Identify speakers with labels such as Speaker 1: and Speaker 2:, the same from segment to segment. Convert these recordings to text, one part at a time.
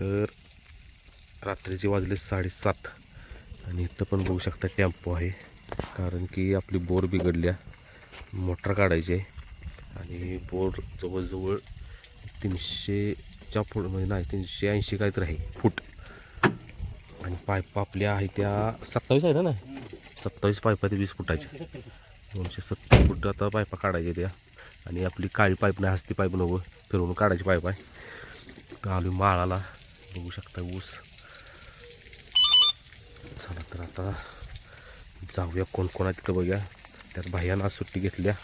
Speaker 1: तर रात्रीचे वाजले साडेसात. आणि इथं पण बघू शकता टेम्पो आहे. कारण की आपली बोर बिघडल्या. मोटर काढायची आहे. आणि बोर जवळजवळ तीनशेच्या फूट म्हणजे नाही तीनशे ऐंशी काहीतरी आहे फूट. आणि पायप आपल्या आहे त्या सत्तावीस आहे ना सत्तावीस पाईप आहे वीस फुटाच्या दोनशे सत्तर फूट आता पायपा काढायच्या त्या. आणि आपली काळी पाईप नाही हस्ती पाईप नव्हं फिरवून काढायची पाईप आहे. आलो माळाला. बघू शकता ऊस. चला तर आता जाऊया कोण कोण आहे तिथं बघूया. त्यात भाय्यानं आज सुट्टी घेतल्या.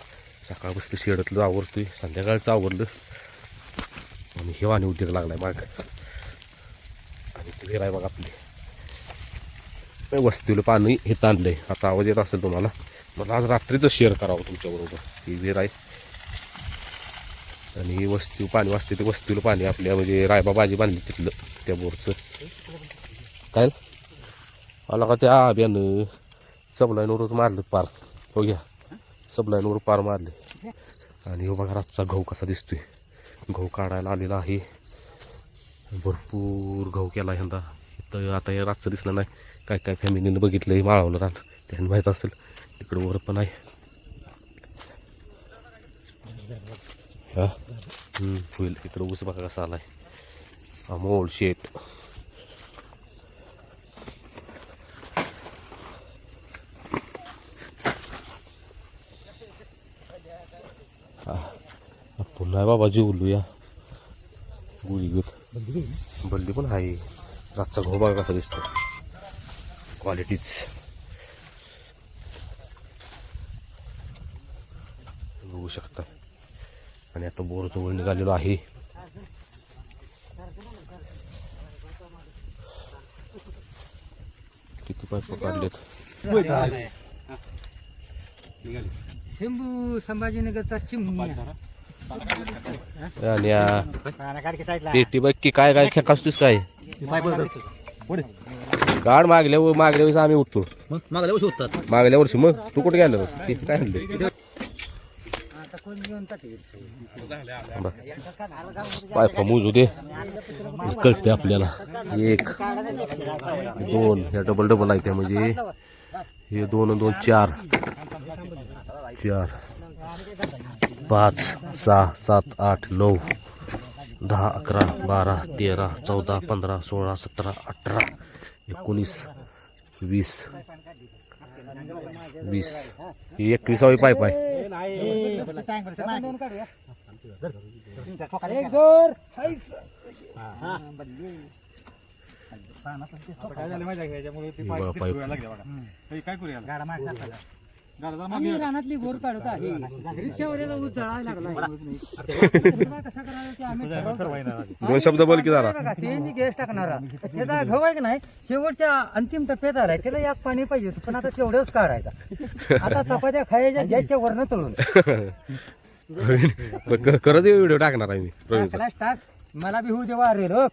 Speaker 1: सकाळपासून शेडतलं आवरतोय. संध्याकाळचं आवरलं. आणि हे आणि उद्योग लागलाय माग आणि ते विहीर आहे बघा आपली. वस्तीला पाणी हे ताणलंय. आता आवाज येत असेल तुम्हाला. मला आज रात्रीचं शेअर करावं तुमच्याबरोबर. ही विहीर आहे आणि वस्तू पाणी वाजते ते वस्तीला पाणी आपल्या म्हणजे रायबा बाजी बांधली तिथलं त्या बोरचं. काय आला का त्या आब्यानं? सबलाईनवरच मारलं पार. हो घ्या. सबलाईनवर पार मारले. आणि हो बघा रातचा गहू कसा दिसतोय. गहू काढायला आलेला आहे. भरपूर गहू केला यंदा. तर आता हे रातचं दिसलं नाही. काय काय फॅमिलीनं बघितलं हे माळवलं रान. त्यांनी माहीत असेल तिकडं वर पण आहे. हा? होईल इकडं ऊस बघा कसा आला आलाय अमोल शेट. पुन्हा बाबा जेवलूया. गुळी घेत बल्ली पण आहे. रातचा गहू कसा दिसतो क्वालिटीच बघू शकता आता बोर जवळ निघालेलो आहे. किती पाईप काढलेत
Speaker 2: शंभू संभाजीनगरचा चिमणी.
Speaker 1: आणि या पेटी बघ की काय काय खेकासतोस काय गाड मागल्या मागल्या वेळेस आम्ही उठतो.
Speaker 2: मागल्या वर्षी होतात
Speaker 1: मागल्या वर्षी मग? तू कुठे गेलं काय आणलं पायफा मोजू दे. कळते आपल्याला. एक दोन ह्या डबल डबल आहे त्या म्हणजे. हे दोन दोन चार. चार. पाच सहा सात आठ नऊ दहा अकरा बारा तेरा चौदा पंधरा सोळा सतरा अठरा एकोणीस वीस वीस. ही एकविसावी पाईप आहे.
Speaker 3: काय करूया?
Speaker 2: गाडा मागे आम्ही रानातली बोर काढत आहे. रिक्षावाल्याला ऊस जळायला लागला कसा करायला ते आम्ही ठरवतो.
Speaker 3: ठरवायला लागले.
Speaker 1: दोन शब्द बोल की जरा.
Speaker 2: बघा, CNG गॅस टाकणारा. त्याचा आहे की नाही शेवटच्या अंतिम टप्प्यात आलाय. त्याला याक पाणी पाहिजे होतं पण आता तेवढंच काढायचा. आता चपात्या खायच्या गॅसच्या वरनं तळून.
Speaker 1: क- खरंच व्हिडिओ टाकणार आहे मी प्रवीणचा
Speaker 2: टाक. मला बी होऊ देवा अरे रो.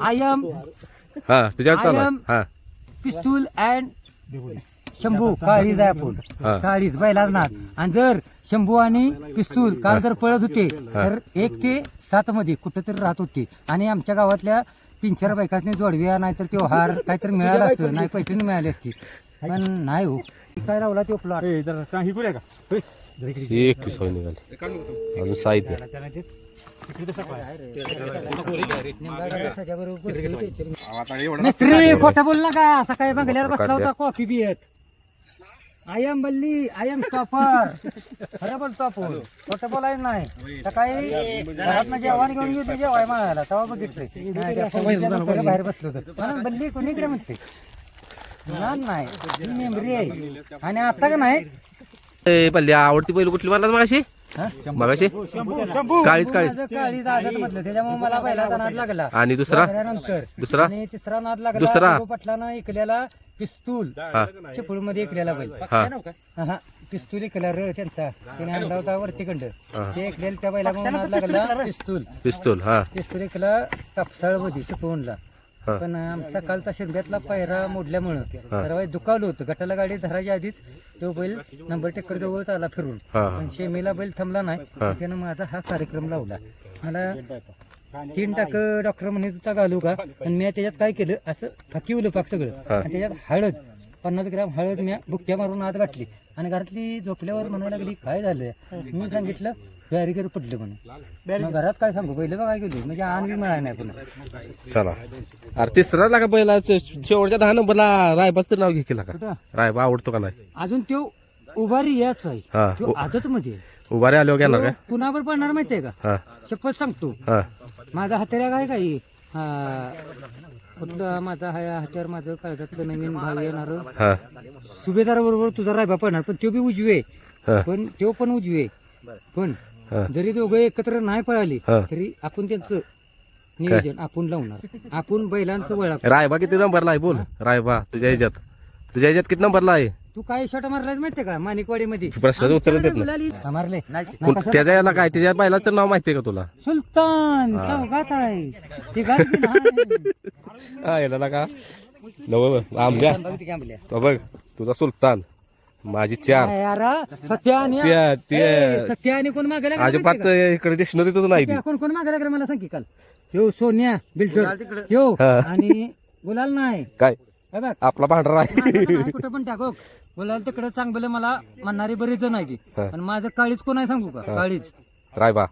Speaker 2: आय एम
Speaker 1: हा तुझ्यावर चालू आहे.
Speaker 2: I am-
Speaker 1: हा.
Speaker 2: पिस्तूल अँड शंभू काळीज आहे आपण
Speaker 1: हा.
Speaker 2: काळीज बैलाच नाद आणि जर शंभू आणि पिस्तूल काल जर पळत होते तर एक ते सात मध्ये कुठं तरी राहत होते. आणि आमच्या गावातल्या तीन चार बायकांनी जोडव्या नाहीतर ते हार काहीतरी मिळालं असतं नाही पैठणी मिळाली असती पण नाही हो. काय लावला तो प्लॉट
Speaker 3: ए, जरा का- करूया का
Speaker 1: एकवीस होय निघाली. अजून साहित्य
Speaker 2: मिस्त्री खोटं बोल नका. सकाळी बंगल्यावर बसला होता कॉफी पियत I am bully I am stopper खरं बोलतो आपण. खोटं बोलायचं नाही. सकाळी घरात जेवण घेऊन गेली जेवाय मागायला. तेव्हा बघितलं बाहेर बसलो होतो. म्हणून बल्ली कोणीकडे म्हणते? ना नाही. ही मेमरी आहे. आणि आता का नाही?
Speaker 1: ए, पल्ली आवडती पहिली कुठली मला मगाशी?
Speaker 2: हा?
Speaker 1: मगाशी? काळीच काळीच.
Speaker 2: काळीच आदत मधलं त्याच्यामुळे मला पहिला नाद लागला.
Speaker 1: आणि दुसरा?
Speaker 2: नंतर
Speaker 1: दुसरा?
Speaker 2: आणि तिसरा नाद लागला.
Speaker 1: दुसरा?
Speaker 2: गुरु पटलानं इकल्याला पिस्तूल.
Speaker 1: हा.
Speaker 2: चिपळूणमध्ये इकलेला बैल
Speaker 1: हा.
Speaker 2: हा पिस्तूल इकला रे त्यांचा. त्याने आणला होता वरती कंड. ते इकलेला त्या बैला लागला पिस्तूल
Speaker 1: पिस्तूल. हा.
Speaker 2: पिस्तूल इकला कापसाळमध्ये चिपळूणला
Speaker 1: हा.
Speaker 2: पण आमचा कालचा शिंद्यातला पायरा मोडल्यामुळं तर वाईट दुखावलं होतं. गटाला गाडी धरायच्या आधीच तो बैल नंबर टेकर जवळच आला फिरून. पण शेमीला बैल थांबला नाही. त्यानं माझा हा कार्यक्रम लावला. मला तीन टाक डॉक्टर म्हणत होता घालू का? पण मी त्याच्यात काय केलं? असं फकिवलं पाक सगळं. आणि त्याच्यात हळद पन्नास ग्राम हळद मी बुक्क्या मारून आत घातली. आणि घरातली झोपल्यावर म्हणायला लागली काय झालं मी सांगितलं बॅरिकेड पडलं म्हणून मग घरात काय सांगू? पहिलं का काय केलं म्हणजे आण बी मिळाला नाही पुन्हा.
Speaker 1: चला. अरे तिसरा लागा पहिला. शेवटच्या दहा नंबरला रायबाच तर नाव घे केला का? रायबा आवडतो का नाही?
Speaker 2: अजून तो उभारी याच आहे. आदत मध्ये
Speaker 1: उभारे आल्यावर घेणार काय?
Speaker 2: कुणावर पडणार माहितीये का?
Speaker 1: हा.
Speaker 2: शपथ सांगतो
Speaker 1: हा.
Speaker 2: माझा हत्यार काय काही? कुठलं माझा हा हत्यार माझं काळजातलं नवीन भाव येणार.
Speaker 1: हा.
Speaker 2: सुभेदार बरोबर तुझा रायबा पडणार पण तो बी उजवे.
Speaker 1: हा.
Speaker 2: पण तो पण उजवे. पण
Speaker 1: हा.
Speaker 2: जरी दोघं एकत्र नाही पळाली
Speaker 1: हा.
Speaker 2: तरी आपण त्यांचं नियोजन आपण लावणार. आपण बैलांचं वळा.
Speaker 1: रायबा किती नंबरला आहे बोल. रायबा तुझ्या ह्याच्यात. तुझ्या ह्याच्यात किती नंबरला आहे?
Speaker 2: तू काय शॉट मारलाय माहितीये का? माणिकवाडी मध्ये
Speaker 1: प्रश्नाचं उत्तर देत नाही.
Speaker 2: मारले.
Speaker 1: कोण- त्याच्या याला काय? त्याच्या बायला तर नाव माहितीये का तुला?
Speaker 2: सुलतान आहे. ती नाही.
Speaker 1: हा याला का नव आंब्या
Speaker 2: बघ ती कांबल्या.
Speaker 1: तो बघ तुझा सुलतान. माझी चार.
Speaker 2: काय यार सत्या आणि
Speaker 1: त्या- ते-
Speaker 2: ए, सत्या आणि कोण मागे
Speaker 1: अजिबात? इकडे डिक्शनरीतच नाही ती.
Speaker 2: सत्या कोण कोण मागे लागला मला सांग की काल. ह्यो सोन्या बिल्डर.
Speaker 1: हा.
Speaker 2: आणि गुलाल नाही.
Speaker 1: काय?
Speaker 2: बघ
Speaker 1: आपला भांडरा आहे.
Speaker 2: माझं पण आहे, कुठं पण टाको. गुलाल तिकडे चांगलं मला म्हणणारी बरीच जण आहे की
Speaker 1: हा.
Speaker 2: आणि माझं काळीच कोण आहे सांगू का? काळीच.
Speaker 1: रायबा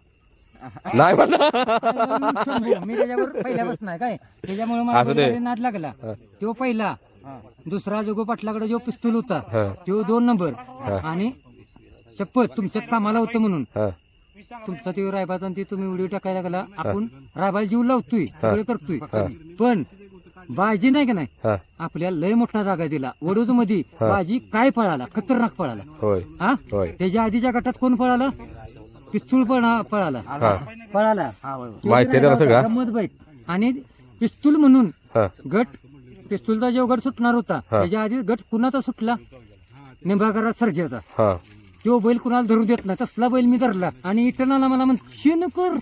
Speaker 1: नाही म्हणा.
Speaker 2: मी त्याच्यावर पहिल्यापासून आहे काय? त्याच्यामुळे मला
Speaker 1: असू दे.
Speaker 2: बैलगाडी नाद लागला. तो पहिला. दुसरा जोगो पाटलाकडे जो पिस्तूल होता
Speaker 1: हा.
Speaker 2: तो दोन नंबर. आणि शपथ तुमच्यात कामाला होतं म्हणून.
Speaker 1: हा.
Speaker 2: तुमचा ते रायबाचा आणि ते तुम्ही व्हिडिओ टाकायला लागला. आपण रायबाला जीव लावतोय सगळं करतोय. पण बाजी नाही का नाही?
Speaker 1: हा.
Speaker 2: आपल्याला लय मोठा जागा दिला. वडोदमध्ये बाजी काय पळाला खतरनाक पळाला
Speaker 1: होय.
Speaker 2: हा?
Speaker 1: होय.
Speaker 2: त्याच्या आधीच्या गटात कोण पळाला पिस्तूल पळा पळाला पळाला
Speaker 1: माहिती आहे त्याला सगळं?
Speaker 2: गंमत बाईक आणि पिस्तूल म्हणून
Speaker 1: हा.
Speaker 2: गट पिस्तूलचा जो गट सुटणार होता त्याच्या आधी गट कुणाचा सुटला? निंबाकरा सर्जाचा.
Speaker 1: हा.
Speaker 2: तो बैल कुणाला धरू देत नाही? तसला बैल मी धरला. आणि इटनाला मला म्हण शेनकर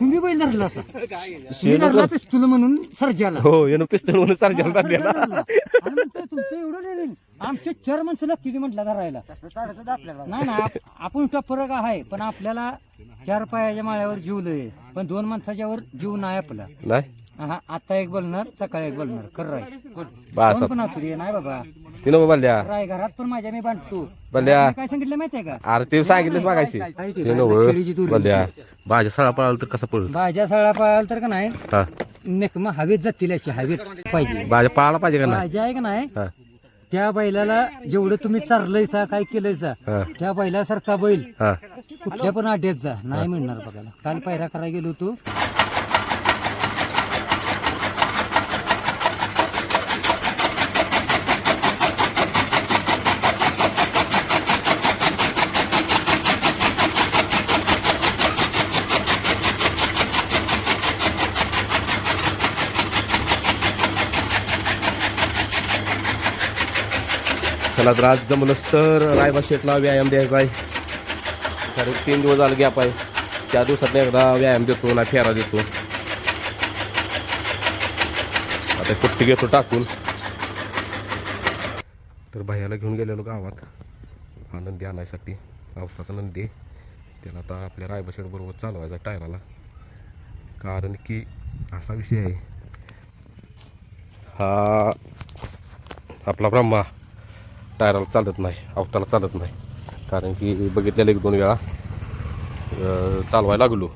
Speaker 2: तुम्ही बैल धरला असा. मी धरला पिस्तूल म्हणून सर्जाला.
Speaker 1: हो येणं पिस्तूल म्हणून
Speaker 2: आणि म्हणतोय, तुमचं एवढं डेअरिंग आमचे चार माणसं लागते ती म्हटलं धरायला? नाही ना आप- आपण का फरक आहे पण आपल्याला चार पायाच्या माळ्यावर जीव लय पण दोन माणसाच्यावर जीव नाही आपला.
Speaker 1: नाही?
Speaker 2: हा आता एक बोलणार सकाळी एक बोलणार. खरं राय
Speaker 1: बास
Speaker 2: कोण पण असू दे नाही बाबा.
Speaker 1: तिनं बल्ल्या
Speaker 2: राय घरात पण माझ्या मी बांधतो
Speaker 1: बल्ल्या
Speaker 2: मी काय सांगितलं माहितीये का?
Speaker 1: अरे ते सांगितलंच मागायची
Speaker 2: काय ते?
Speaker 1: ते नव
Speaker 2: खेळीची दूर.
Speaker 1: बल्ल्या भाज्या सळा पळाला तर कसं पळल?
Speaker 2: भाज्या सळा पाळाल तर का नाही? नेक मग हवेत जातील अशी हवेत पाहिजे.
Speaker 1: भाज्या पळायला पाहिजे का नाही?
Speaker 2: भाज्या आहे का नाही? त्या बैलाला जेवढं तुम्ही चारलंयसा काय केलंयसा
Speaker 1: हा.
Speaker 2: त्या बैलासारखा बैल कुठल्या पण अड्ड्यात जा. नाही मिळणार बघायला. काल पायरा करायला गेलो होतो.
Speaker 1: मला तर आज जमलंच तर रायबा शेटला व्यायाम द्यायचा आहे. कारण तीन दिवस झालं गॅप आहे. त्या दिवसातला एकदा व्यायाम देतो ना फेरा देतो. आता कुट्टी घेतो टाकून. तर भैयाला घेऊन गेलेलो गावात. हा नंदी आणायसाठी. पावसाचा नंदी. त्याला आता आपल्या रायबा शेट बरोबर चालवायचा टायराला कारण की असा विषय आहे. हा आपला ब्रह्मा. टायराला चालत नाही अवताला चालत नाही. कारण की बघितलेलं एक दोन वेळा चालवायला लागलो.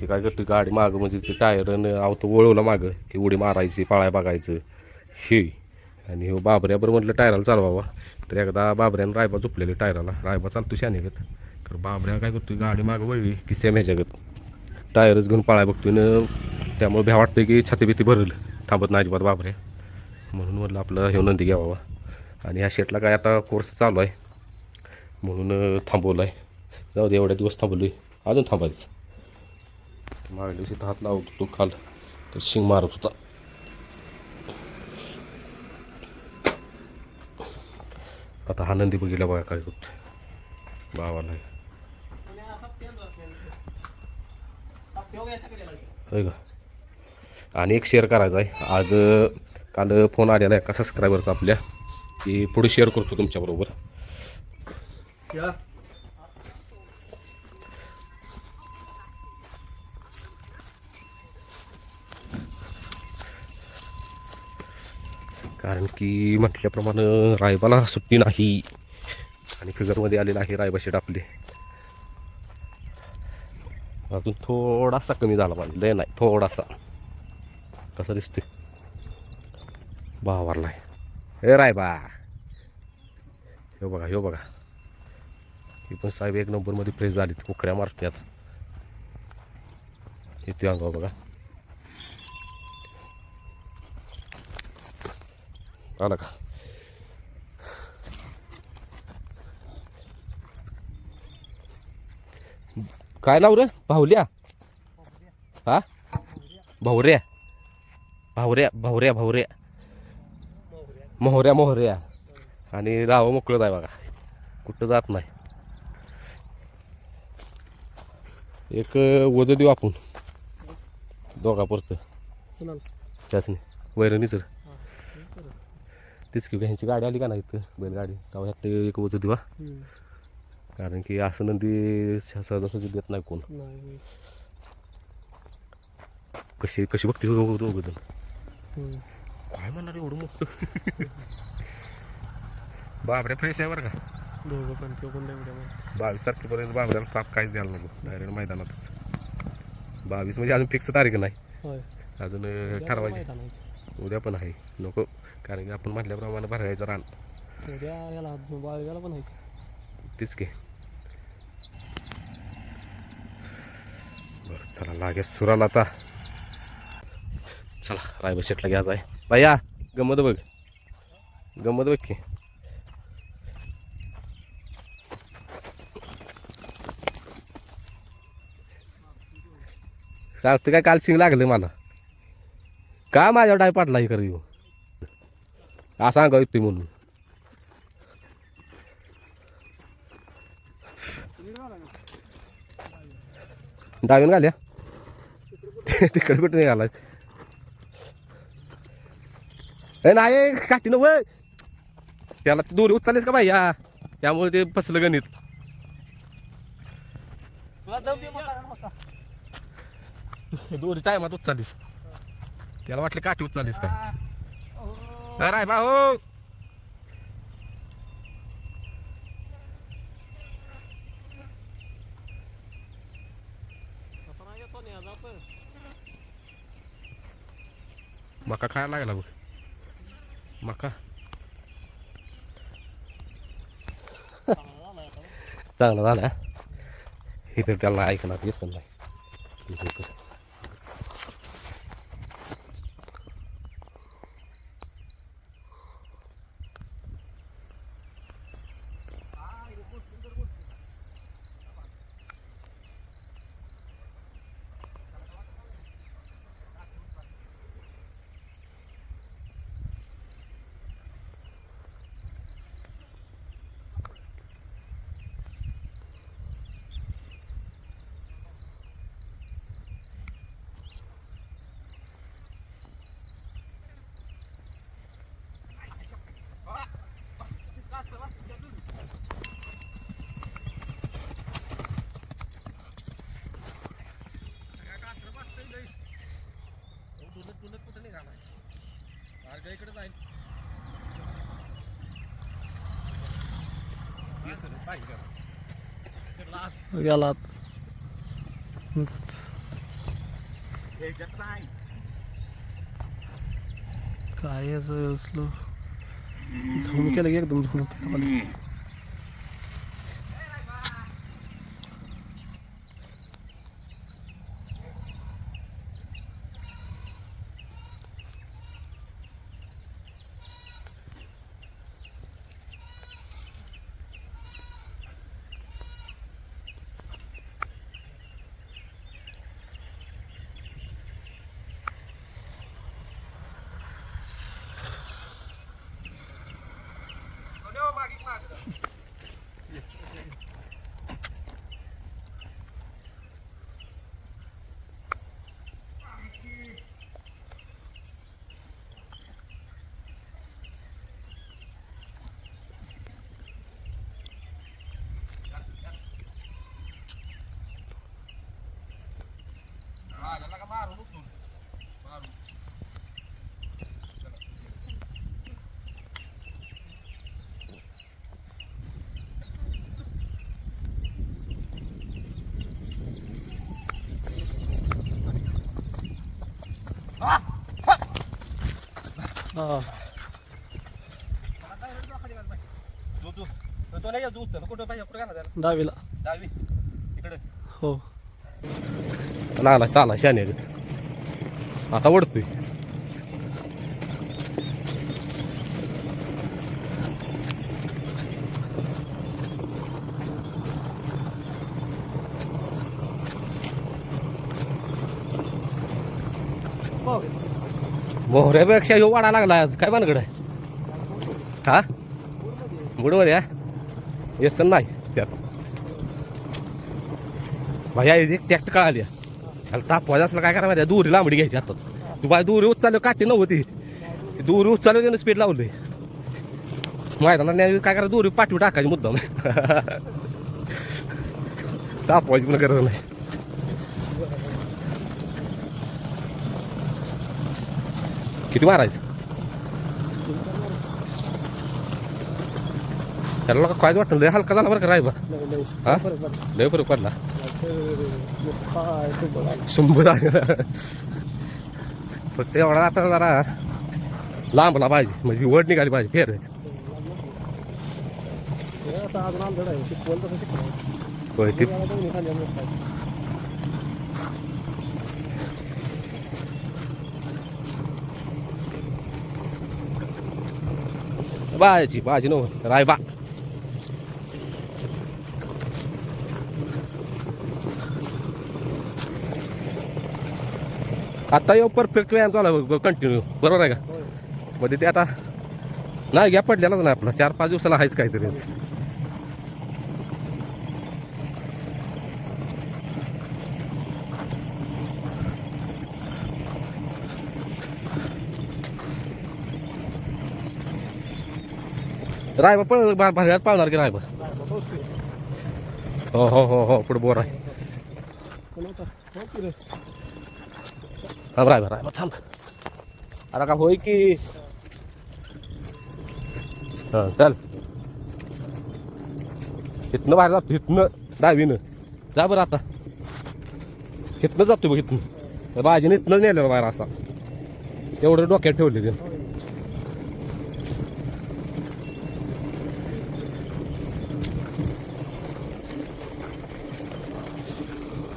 Speaker 1: की काय करतो गाडी मागं म्हणजे ते टायर अवतो वळवलं मागं की उडी मारायची पाळाय बघायचं. हे. आणि हो बाबऱ्याबर म्हटलं टायराला चालवावा. तर एकदा बाबऱ्यानं रायबा झोपलेली टायराला. रायबा चालतो शानेगत. तर बाबऱ्या काय करतो गाडी मागं वळली की सेम ह्याच्यागत. टायरच घेऊन पाळाय बघतोय न त्यामुळे भ्या वाटतं की छाती बिती भरल. थांबत नाही अजिबात बाबऱ्या. म्हणून म्हटलं आपलं हे नंदी घ्यावा. आणि ह्या शेटला काय आता कोर्स चालू आहे. म्हणून थांबवलं आहे जाऊ दे एवढ्या दिवस थांबलो आहे अजून थांबायचं. मागल्या दिवशी तर हात लावत होतो खाल तर शिंग मारत होता. आता हा नंदी बघितला बघा काय करतो भावाला. का आणि एक शेअर करायचा आहे. आज काल फोन आलेला आहे एका सबस्क्रायबरचा आपल्या. ती पुढे शेअर करतो तुमच्याबरोबर. कारण की म्हटल्याप्रमाणे रायबाला सुट्टी नाही. आणि फिगरमध्ये आलेला आहे रायबा शेड आपले. अजून थोडासा कमी झाला पाहिजे. लय नाही थोडासा. कसं दिसते भावारला आहे हे रायबा ह्यो बघा ह्यो बघा. ही पण साहेब एक नंबरमध्ये फ्रेश झाली कुखऱ्या मारते आता येतो अंगावर बघा. आला का? काय लाव रे? भावल्या हा? भावऱ्या. भावऱ्या भावऱ्या भावऱ्या. मोहऱ्या मोहऱ्या. आणि राव मोकळत आहे बघा. कुठं जात नाही. एक वजन देऊ आपण. दोघापुरतं त्याचने वैरणीच. तीच की ह्यांची गाडी आली का नाही इथं? बैलगाडी. तेव्हा ह्यातलं एक वजन देवा कारण की असं नंदी सहजासहजी देत नाही कोण. कशी कशी बघते दोघं जण? काय म्हणणार एवढं मोठं? बाबऱ्या फ्रेश आहे बरं का?
Speaker 2: दोघं पण ते कोण एवढ्या
Speaker 1: बावीस तारखेपर्यंत बाबऱ्याला ताप काहीच द्यायला नको डायरेक्ट मैदानातच. बावीस म्हणजे अजून फिक्स तारीख नाही.
Speaker 2: होय.
Speaker 1: अजून अं, ठरवायची. उद्या पण आहे. नको कारण की आपण म्हटल्याप्रमाणे भरायचं रान.
Speaker 2: उद्या याला बाळगाला पण आहे
Speaker 1: तेच की बरं चला लागे सुराला आता. चला रायबा शेटला घ्यायचा आहे भैया गमत बघ. गमत बघ की. सांगतो काय काल शिंग लागलं मला. का माझ्या डाय पाडला हे करू येऊ हा सांगा म्हणून? डावीन घाल्या तिकडे कुठे निघाला नाही काठी न वय त्याला ती दोरी उचललीस का बाई या त्यामुळे ते फसलं गणित. दोरी टायमात उचललीस. त्याला वाटलं काठी उचललीस काय. अरे भाऊ. मका खायला लागला बघ. मका चांगला झाला इथं त्याला ऐकणार दिसत नाही इथं कर.
Speaker 2: गेलात काय असलो? झूम केलं की एकदम झूम
Speaker 4: दहावीला. हो.
Speaker 1: लागला चाला शाने आता ओढतोय. मोहऱ्यापेक्षा ह्यो वाडा लागला आज. काय भानगड आहे? हा? गुडमध्ये हा? येसन नाही. त्यात. भाई एक टॅक्ट कळाली त्याला तापवायचं असलं काय करा माहिती दुरी लांबडी घ्यायची आता तू बाय दुरी उचलली काठी नव्हती ती. दुरी उचलली त्यानं स्पीड लावली. मैदानात नाही काय करा दुरी पाठवी टाकायची मुद्दाम. तापवायची पण गरज नाही. किती मारायचं? त्याला लोक काय वाटतं लय हलका झाला बरं का रायबा? हा? लय फरक पडला. शंभर. फक्त एवढा आता जरा लांबला पाहिजे. म्हणजे वड निघाली पाहिजे फेर. होय ते
Speaker 4: दोन्ही खाली आम्ही बसलो.
Speaker 1: बाजी बाजी नो रायबा आता येऊ परफेक्ट व्यायाम चालू कंटिन्यू बरोबर आहे का? मध्ये ते आता नाही गॅप पडलेलाच नाही आपला. चार पाच दिवसाला आहेच काहीतरी. रायबा पळ भा- भाऱ्यात पाळणार की रायबा? हो हो हो हो पुढे बोर आहे.
Speaker 4: राय हो की
Speaker 1: थांब रायबा रायबा थांब. अरे का होय की? हां चल. इथनं बाहेर जातो इथनं डावीनं. जा बरं आता. इथनं जातो बघ इथनं. बाजीनं इथनं नेलेलं बाहेर असा. एवढं डोक्यात ठेवले ते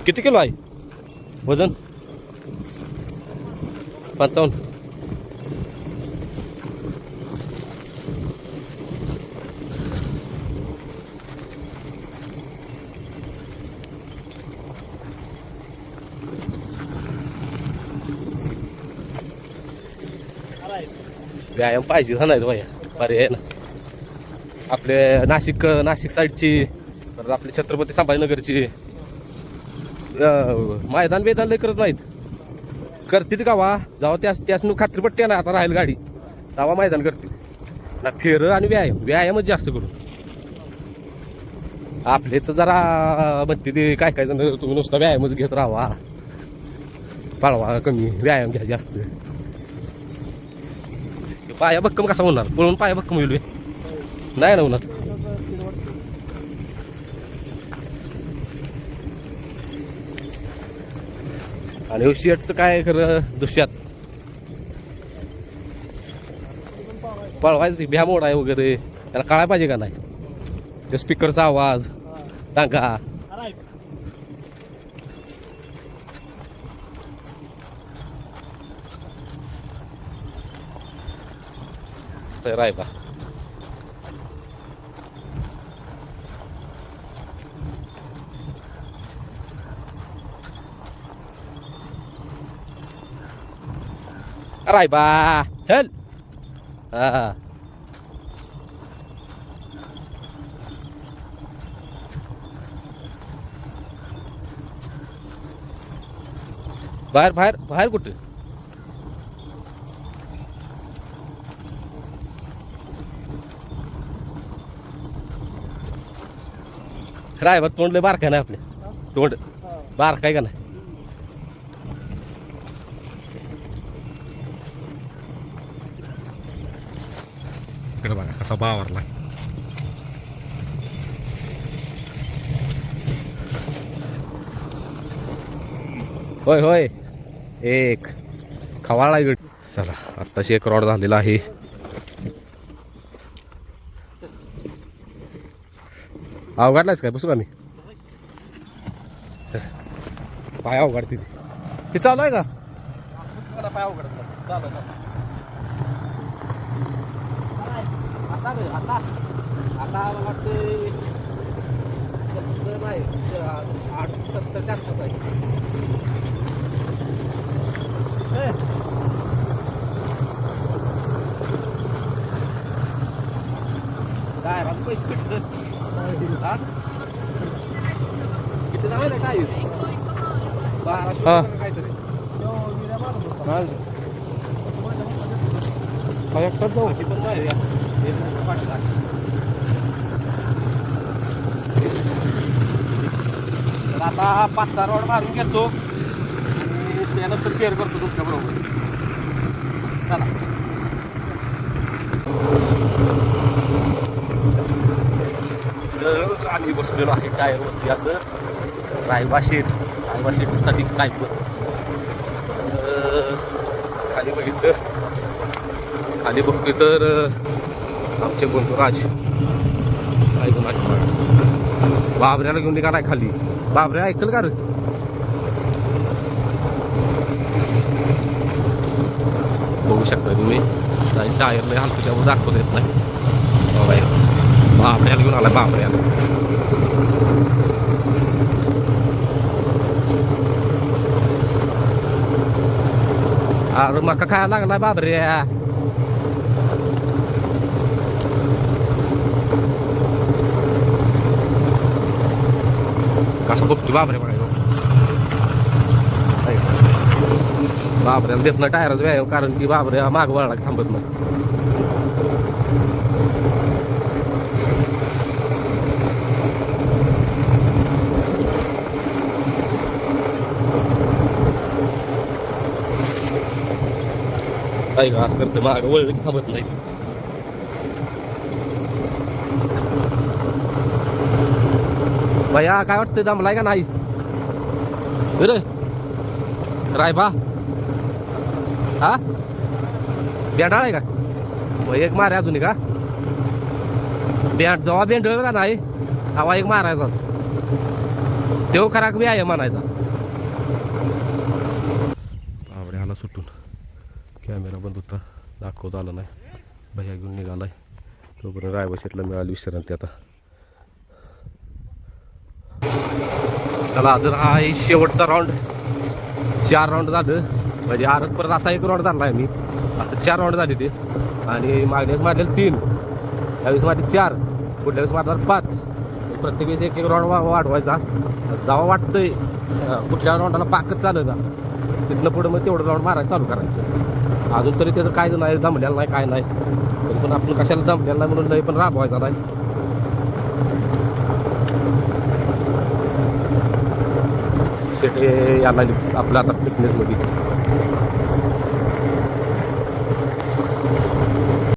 Speaker 1: किती किलो आहे? वजन? पंचावन्न. व्यायाम पाहिजे हा नाही भैया पर्याय ना आपले नाशिक नाशिक साईडची परत आपली छत्रपती संभाजीनगरची मैदान बेदान लय करत नाहीत. करतील का वा जावा त्यास त्यासनं खात्रीपट्टी ना आता राहील गाडी. तवा मैदान करतील. ना फेरं आणि व्यायाम. व्यायामच जास्त करून. आपले तर जरा म्हणते ते काय काय जण तुम्ही नुसता व्यायामच घेत राहावा. पळवा कमी. व्यायाम घ्या जास्त. पाया भक्कम कसा होणार? पळून पाया भक्कम होईल नाही ना होणार. आणि हो शेटचं काय खरं दुष्यात? पळवायचं भ्या मोड आहे वगैरे. त्याला कळाय पाहिजे का नाही? त्या स्पीकरचा आवाज. टांगा तर राय बा राय बा चल. हा. बाहेर बाहेर बाहेर कुठे? राय बा तोंड लय बारकाय ना आपले? तोंड बारकाय का नाही इकडे बघा कसा बावरला. होय होय. एक. खवाळा इकड. चला आत्ताशी एक रॉड झालेला आहे. अवघडलायच काय? बसू का मी? पाय अवघड तिथे.
Speaker 3: हे चालू आहे का?
Speaker 1: पाय अवघड आता आता. आता वाटते सत्तर नाही आठ सत्तर आसपास आहे. काय राम पैसे किती किती जावे ना काय? बाराशे काहीतरी.
Speaker 3: एकटाच जाऊ.
Speaker 1: पण जाऊया. तर आता पाच सहा रोड मारून घेतो. त्यानंतर शेअर करतो तुमच्या बरोबर. चला. आम्ही बसलेलो आहे टायरवरती असं. रायबा शेट रायबा शेटसाठी काय पण. तर खाली बघितलं. खाली बघतोय तर आमचे बंधू राज ऐकून ऐकून बाबऱ्याला घेऊन निघालाय खाली. बाबऱ्या ऐकल का रे? बघू शकता तुम्ही. नाही टायर नाही हलतो त्यामुळे दाखवता येत नाही. बाई. बाबऱ्याला घेऊन आला बाबऱ्याला. अरे मका खायला लागलाय बाबऱ्या. कसं बघतो बाबरे बघायला बाबऱ्याला देत नाही टायरच व्यायाम कारण की बाबऱ्या माग वळला थांबत नाही. ऐका असं करतं माग वळलं की थांबत नाही. भैया काय वाटतं दमलाय का नाही? रे रायबा हा? बेंडाळ आहे का? मग एक मारे अजून का बेंड जेव्हा बेंडळ का नाही हवा एक मारायचाच तेव्हा खरा बी आहे म्हणायचा. आवडे आला सुटून. कॅमेरा बंद होता. दाखवत आला नाही. भैया घेऊन निघालाय. तोपर्यंत रायबा शेटला मिळाली विश्रांती आता. चला तर हा आहे शेवटचा राऊंड चार राऊंड झालं. म्हणजे आरत परत असा एक राऊंड झाला आहे मी. असं चार राऊंड झाले ते. आणि मागल्या मारलेलं तीन. त्यावेळेस मारले चार. पुढल्या वेळेस मारणार पाच. प्रत्येक वेळेस एक एक राऊंड वाढवायचा. जावा वाटतंय. कुठल्या राऊंडाला पाकच चालू ना तिथनं पुढं मग तेवढं राऊंड मारायला चालू करायचं. अजून तरी त्याचं काय नाही जमलेलं नाही काय नाही. तरी पण आपण कशाला जमलेलं नाही म्हणून लय पण राबवायचा नाही. शेटे याला आपलं आता फिटनेसमध्ये